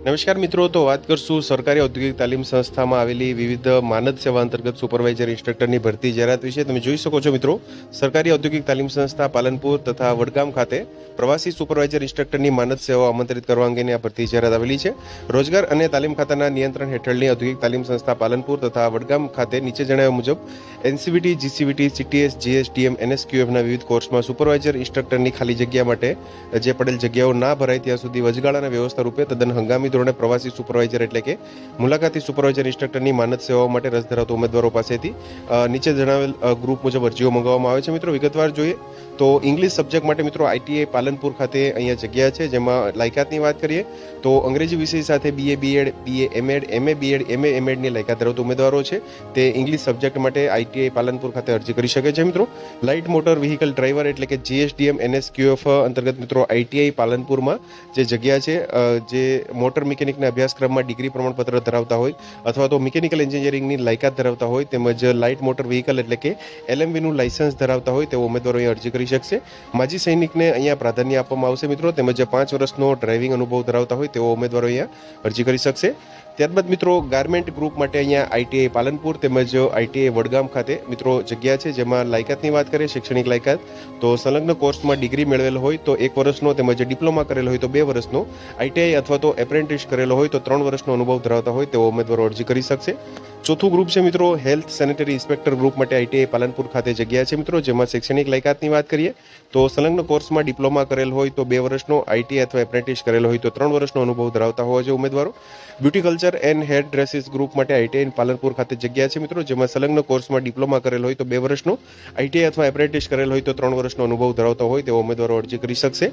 નમસ્કાર મિત્રો, તો વાત કરશું સરકારી ઔદ્યોગિક તાલીમ સંસ્થામાં આવેલી વિવિધ માનદ સેવા અંતર્ગત સુપરવાઇઝર ઇન્સ્ટ્રક્ટરની ભરતી જાહેરાત વિશે તમે જોઈ શકો છો મિત્રો. સરકારી ઔદ્યોગિક તાલીમ સંસ્થા પાલનપુર તથા વડગામ ખાતે પ્રવાસી સુપરવાઇઝર ઇન્સ્ટ્રક્ટરની માનદ સેવાઓ આમંત્રિત કરવા અંગેની આ ભરતી જાહેરાત આવેલી છે. રોજગાર અને તાલીમ ખાતાના નિયંત્રણ હેઠળની ઔદ્યોગિક તાલીમ સંસ્થા પાલનપુર તથા વડગામ ખાતે નીચે જણાવ્યા મુજબ એનસીવીટી જીસીવીટી સીટીએસ, જીએસટીએમ, એનએસક્યુએફના વિવિધ કોર્સમાં સુપરવાઇઝર ઇન્સ્ટ્રક્ટરની ખાલી જગ્યા માટે જે પડેલ જગ્યાઓ ના ભરાય ત્યાં સુધી વચગાળાના વ્યવસ્થા રૂપે તદ્દન હંગામી ધોરણે પ્રવાસી સુપરવાઇઝર એટલે કે મુલાકાતી સુપરવાઇઝર ઇન્સ્ટ્રક્ટરની માનદ સેવાઓ માટે રસ ધરાવતા ઉમેદવારો પાસેથી નીચે જણાવેલ ગ્રુપ મુજબ અરજીઓ મંગાવવામાં આવે છે. મિત્રો, વિગતવાર જોઈએ તો ઇંગ્લિશ સબ્જેક્ટ માટે મિત્રો આઈટીઆઈ પાલનપુર ખાતે અહીંયા જગ્યા છે, જેમાં લાયકાતની વાત કરીએ તો અંગ્રેજી વિષય સાથે BA BEd BA MEd MA BEd MA એમએડની લાયકાત ધરાવતા ઉમેદવારો છે. તે ઇંગ્લિશ સબ્જેક્ટ માટે આઈટીઆઈ પાલનપુર ખાતે અરજી કરી શકે છે મિત્રો. લાઇટ મોટર વ્હીકલ ડ્રાઈવર એટલે કે જીએસડીએમ એનએસક્યુએફ અંતર્ગત મિત્રો આઈટીઆઈ પાલનપુરમાં જે જગ્યા છે જે મોટર મિકેનિકના અભ્યાસક્રમમાં ડિગ્રી પ્રમાણપત્ર ધરાવતા હોય અથવા તો મિકેનિકલ એન્જિનિયરિંગની લાયકાત ધરાવતા હોય તેમજ લાઇટ મોટર વ્હીકલ એટલે કે એલએમવીનું લાયસન્સ ધરાવતા હોય તેવો ઉમેદવારો અરજી કરી શકશે. માજી સૈનિકને અહીંયા પ્રાધાન્ય આપવામાં આવશે મિત્રો. તેમજ પાંચ વર્ષનો ડ્રાઇવિંગ અનુભવ ધરાવતા હોય તેઓ ઉમેદવારો અહીંયા અરજી કરી શકશે. ત્યારબાદ મિત્રો ગાર્મેન્ટ ગ્રુપ માટે અહીંયા આઈટીઆઈ પાલનપુર તેમજ આઈટીઆઈ વડગામ ખાતે મિત્રો જગ્યા છે જેમાં લાયકાતની વાત કરીએ, શૈક્ષણિક લાયકાત. તો સંલગ્ન કોર્સમાં ડિગ્રી મેળવેલ હોય તો એક વર્ષનો તેમજ ડિપ્લોમા કરેલો હોય તો બે વર્ષનો આઈટીઆઈ અથવા તો એપ્રેન્ટિસ કરેલો હોય તો ત્રણ વર્ષનો અનુભવ ધરાવતા હોય તેઓ ઉમેદવારો અરજી કરી શકશે. ચોથું ગ્રુપ છે મિત્રો હેલ્થ સેનેટરી ઇન્સ્પેક્ટર ગ્રુપ માટે આઈટીઆઈ પાલનપુર ખાતે જગ્યા છે મિત્રો જેમાં શૈક્ષણિક લાયકાતની વાત કરીએ, તો સંલગ્ન કોર્સમાં ડિપ્લોમા કરેલ હોય તો બે વર્ષનો આઈટી અથવા એપ્રેન્ટિસ કરેલો હોય તો ત્રણ વર્ષનો અનુભવ ધરાવતા હોવા જોઈએ ઉમેદવારો. Beauty culture and head dresses group માટે આઈટીઆઈ પાલનપુર ખાતે જગ્યા છે મિત્રો, જેમાં સંલગ્ન કોર્સમાં ડિપ્લોમા કરેલ હોય તો બે વર્ષનો આઈટીઆઈ અથવા એપ્રેન્ટિસ કરેલ હોય તો ત્રણ વર્ષનો અનુભવ ધરાવતો હોય તેવો ઉમેદવારો અરજી કરી શકશે.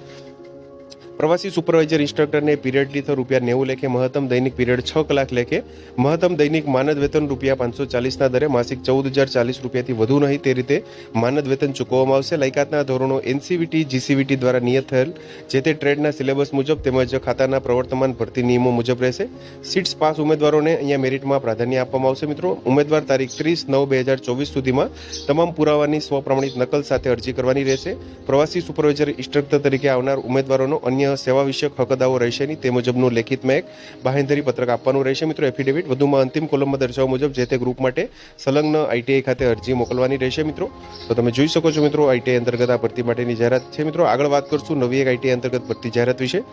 પ્રવાસી સુપરવાઇઝર ઇન્સ્ટ્રક્ટરને પીરિયડ દીઠ રૂપિયા નેવું લેખે, મહત્તમ દૈનિક પીરિયડ છ કલાક લેખે. મહત્તમ દૈનિક માનદ વેતન રૂપિયા પાંચસો ચાલીસના દરે, માસિક ચૌદ હજાર ચાલીસ રૂપિયાથી વધુ નહીં તે રીતે માનદ વેતન ચૂકવવામાં આવશે. લાયકાતના ધોરણો એનસીવીટી, જીસીવીટી દ્વારા નિયત થયેલ, જે તે ટ્રેડના સિલેબસ મુજબ તેમજ ખાતાના પ્રવર્તમાન ભરતી નિયમો મુજબ રહેશે. સીટ્સ પાસ ઉમેદવારોને અહીંયા મેરિટમાં પ્રાધાન્ય આપવામાં આવશે. મિત્રો, ઉમેદવાર તારીખ ત્રીસ નવ બે હજાર ચોવીસ સુધીમાં તમામ પુરાવાની સ્વપ્રમાણિત નકલ સાથે અરજી કરવાની રહેશે. પ્રવાસી સુપરવાઇઝર ઇન્સ્ટ્રક્ટર તરીકે આવનાર ઉમેદવારોનો અન્ય સેવા વિષયક હકદાઓ રહેશે નહીં. તે મુજબનું લેખિતમાં એક બાહેંધરી પત્રક આપવાનું રહેશે. મિત્રો એફિડેવિટ વધુમાં અંતિમ કોલમમાં દર્શાવવા મુજબ જે તે ગ્રુપ માટે સંલગ્ન આઈટીઆઈ ખાતે અરજી મોકલવાની રહેશે, મિત્રો. તો તમે જોઈ શકો છો, મિત્રો આઈટીઆઈ અંતર્ગત આ ભરતી માટેની જાહેરાત છે. મિત્રો, આગળ વાત કરશું નવી એક આઈટીઆઈ અંતર્ગત ભરતી જાહેરાત વિશે.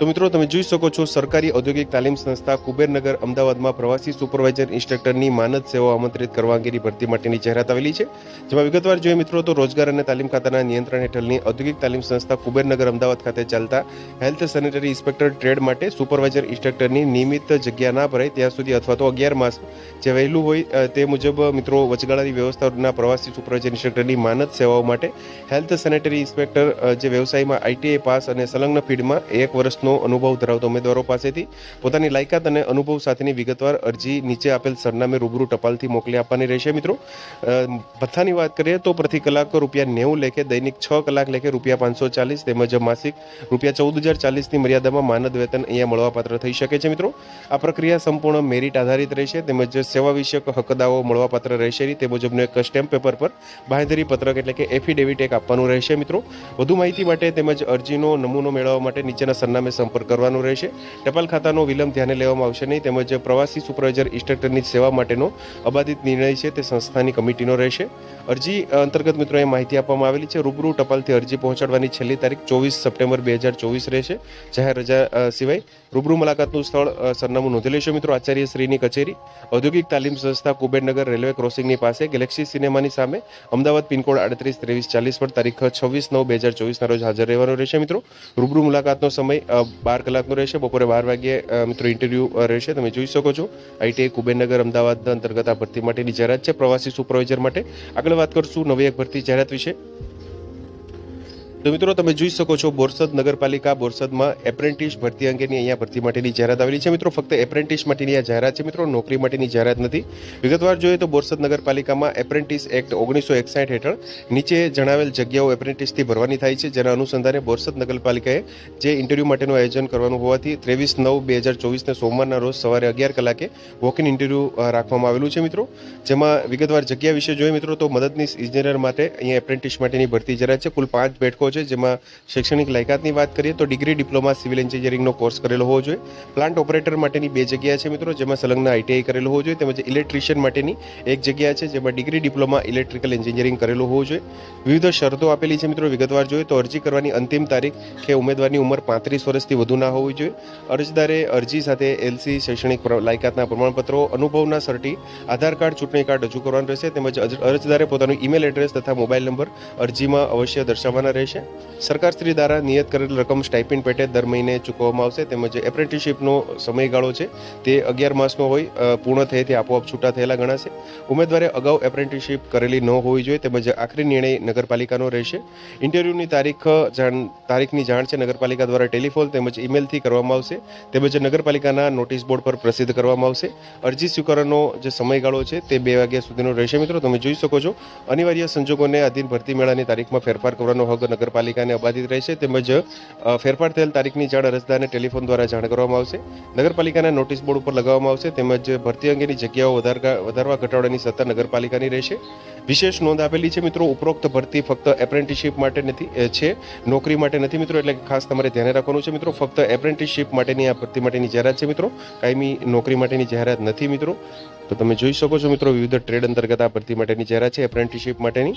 તો મિત્રો, તમે જોઈ શકો છો, સરકારી ઔદ્યોગિક તાલીમ સંસ્થા કુબેરનગર અમદાવાદમાં પ્રવાસી સુપરવાઇઝર ઇન્સ્ટ્રક્ટરની માનદ સેવાઓ આમંત્રિત કરવા ભરતી માટેની જાહેરાત આવેલી છે. જેમાં વિગતવાર જોઈએ મિત્રો, તો રોજગાર અને તાલીમ ખાતાના નિયંત્રણ હેઠળની ઔદ્યોગિક તાલીમ સંસ્થા કુબેરનગર અમદાવાદ ખાતે ચાલતા હેલ્થ સેનેટરી ઇન્સ્પેક્ટર ટ્રેડ માટે સુપરવાઇઝર ઇન્સ્ટ્રક્ટરની નિયમિત જગ્યા ના ભરાય ત્યાં સુધી અથવા તો અગિયાર માસ જે વહેલું હોય તે મુજબ, મિત્રો, વચગાળાની વ્યવસ્થાના પ્રવાસી સુપરવાઇઝર ઇન્સ્ટ્રક્ટરની માનદ સેવાઓ માટે હેલ્થ સેનેટરી ઇન્સ્પેક્ટર જે વ્યવસાયમાં આઈટીઆઈ પાસ અને સંલગ્ન ફીડમાં એક વર્ષનો અનુભવ ધરાવતા ઉમેદવારો પાસેથી પોતાની લાયકાત અને અનુભવ સાથેની વિગતવાર અરજી નીચે આપેલ સરનામે રૂબરૂ ટપાલથી મોકલી આપવાની રહેશે. મિત્રો ભથ્થાની વાત કરીએ તો પ્રતિ કલાક રૂપિયા નેવું લેખે, દૈનિક છ કલાક લેખે રૂપિયા પાંચસો ચાલીસ તેમજ માસિક રૂપિયા ચૌદ હજાર ચાલીસની મર્યાદામાં માનદ વેતન અહીંયા મળવાપાત્ર થઈ શકે છે. મિત્રો, આ પ્રક્રિયા સંપૂર્ણ મેરિટ આધારિત રહેશે તેમજ સેવા વિષયક હકદાઓ મળવાપાત્ર રહેશે તે મુજબનું એક સ્ટેમ્પ પેપર પર બાંહેધરી પત્રક એટલે કે એફિડેવિટ એક આપવાનું રહેશે. મિત્રો, વધુ માહિતી માટે તેમજ અરજીનો નમૂનો મેળવવા માટે નીચેના સરનામે સંપર્ક કરવાનો રહેશે. ટપાલ ખાતાનો વિલંબ ધ્યાને લેવામાં આવશે નહીં, તેમજ પ્રવાસી સુપરવાઇઝર ઇન્સ્ટ્રક્ટરની સેવા માટેનો અબાધિત નિર્ણય છે તે સંસ્થાની કમિટીનો રહેશે. અરજી અંતર્ગત મિત્રોએ માહિતી આપવામાં આવેલી છે, રૂબરૂ ટપાલથી અરજી પહોંચાડવાની છેલ્લી તારીખ ચોવીસ સપ્ટેમ્બર બે હજાર ચોવીસ રહેશે. જાહેર રજા સિવાય રૂબરૂ મુલાકાતનું સ્થળ સરનામું નોંધી લેશો મિત્રો. આચાર્ય શ્રીની કચેરી, ઔદ્યોગિક તાલીમ સંસ્થા કુબેરનગર રેલવે ક્રોસિંગની પાસે, ગેલેક્સી સિનેમાની સામે અમદાવાદ પિનકોડ આડત્રીસ ત્રેવીસ ચાલીસ પર તારીખ છવ્વીસ નવ બે હજાર ચોવીસના રોજ હાજર રહેવાનો રહેશે મિત્રો. રૂબરૂ મુલાકાતનો સમય બાર કલાકનો રહેશે, બપોરે બાર વાગ્યે મિત્રો ઇન્ટરવ્યૂ રહેશે. તમે જોઈ શકો છો. આઈટીઆઈ કુબેરનગર, અમદાવાદ, અંતર્ગત આ ભરતી માટેની જાહેરાત છે પ્રવાસી સુપરવાઇઝર માટે. આગળ વાત કરશું નવી એક ભરતી જાહેરાત વિશે. તો મિત્રો, તમે જોઈ શકો છો બોરસદ નગરપાલિકા બોરસદમાં એપ્રેન્ટિસ ભરતી અંગેની અહીંયા ભરતી માટેની જાહેરાત આવેલી છે. મિત્રો, ફક્ત એપ્રેન્ટિસ માટેની આ જાહેરાત છે. મિત્રો, નોકરી માટેની જાહેરાત નથી. વિગતવાર જોઈએ તો બોરસદ નગરપાલિકામાં એપ્રેન્ટિસ એક્ટ ઓગણીસો એકસાઠ હેઠળ નીચે જણાવેલ જગ્યાઓ એપ્રેન્ટિસથી ભરવાની થાય છે. જેના અનુસંધાને બોરસદ નગરપાલિકાએ જે ઇન્ટરવ્યૂ માટેનું આયોજન કરવાનું હોવાથી ત્રેવીસ નવ બે હજાર ચોવીસને સોમવારના રોજ સવારે અગિયાર કલાકે વોક ઇન ઇન્ટરવ્યૂ રાખવામાં આવેલું છે. મિત્રો, જેમાં વિગતવાર જગ્યા વિશે જોઈએ. મિત્રો, તો મદદનીશ ઇજનેર માટે અહીંયા એપ્રેન્ટિસ માટેની ભરતી જાહેરાત છે. કુલ પાંચ બેઠકો છે. જેમાં શૈક્ષણિક લાયકાતની વાત કરીએ તો ડિગ્રી, ડિપ્લોમા, સિવિલ એન્જિનિયરિંગનો કોર્સ કરેલો હોવો જોઈએ. પ્લાન્ટ ઓપરેટર માટેની બે જગ્યા છે મિત્રો, જેમાં સંલગ્ન આઈટીઆઈ કરેલો હોવો જોઈએ, તેમજ ઇલેક્ટ્રિશિયન માટેની એક જગ્યા છે, જેમાં ડિગ્રી, ડિપ્લોમા, ઇલેક્ટ્રિકલ એન્જિનિયરિંગ કરેલું હોવું જોઈએ. વિવિધ શરતો આપેલી છે મિત્રો, વિગતવાર જોઈએ તો અરજી કરવાની અંતિમ તારીખ કે ઉમેદવારની ઉંમર પાંત્રીસ વર્ષથી વધુ ના હોવી જોઈએ. અરજદારે અરજી સાથે એલસી, શૈક્ષણિક લાયકાતના પ્રમાણપત્રો, અનુભવના સર્ટી, આધાર કાર્ડ, ચૂંટણી કાર્ડ રજૂ કરવાનું રહેશે, તેમજ અરજદારે પોતાનું ઈમેલ એડ્રેસ તથા મોબાઈલ નંબર અરજીમાં અવશ્ય દર્શાવવાના રહેશે. સરકારશ્રી દ્વારા નિયત કરેલ રકમ સ્ટાઇપિન પેટે દર મહિને ચૂકવવામાં આવશે તેમજ એપ્રેન્ટિસશીપનો સમયગાળો છે તે અગિયાર માસનો હોય પૂર્ણ થયેથી આપોઆપ છૂટા થયેલા ગણાશે. ઉમેદવારે અગાઉ એપ્રેન્ટિસશીપ કરેલી ન હોવી જોઈએ તેમજ આખરી નિર્ણય નગરપાલિકાનો રહેશે. ઇન્ટરવ્યૂની તારીખ, જાણ, તારીખની જાણ છે નગરપાલિકા દ્વારા ટેલિફોન તેમજ ઈમેલથી કરવામાં આવશે તેમજ નગરપાલિકાના નોટિસ બોર્ડ પર પ્રસિદ્ધ કરવામાં આવશે. અરજી સ્વીકારવાનો જે સમયગાળો છે તે બે વાગ્યા સુધીનો રહેશે. મિત્રો, તમે જોઈ શકો છો અનિવાર્ય સંજોગોને આધીન ભરતી મેળાની તારીખમાં ફેરફાર કરવાનો હક નગરપાલિકાને અબાધિત રહેશે તેમજ ફેરફાર થયેલ તારીખની જાણ અરજદારને ટેલિફોન દ્વારા જાણ કરવામાં આવશે. નગરપાલિકાના નોટિસ બોર્ડ ઉપર લગાવવામાં આવશે તેમજ ભરતી અંગેની જગ્યાઓ વધારવા ઘટાડવાની સત્તા નગરપાલિકાની રહેશે. વિશેષ નોંધ આપેલી છે મિત્રો, ઉપરોક્ત ભરતી ફક્ત એપ્રેન્ટિસશીપ માટે નથી છે, નોકરી માટે નથી મિત્રો, એટલે ખાસ તમારે ધ્યાને રાખવાનું છે મિત્રો, ફક્ત એપ્રેન્ટિસશીપ માટેની આ ભરતી માટેની જાહેરાત છે મિત્રો, કાયમી નોકરી માટેની જાહેરાત નથી મિત્રો. તો તમે જોઈ શકો છો મિત્રો, વિવિધ ટ્રેડ અંતર્ગત આ ભરતી માટેની જાહેરાત છે, એપ્રેન્ટિસશીપ માટેની.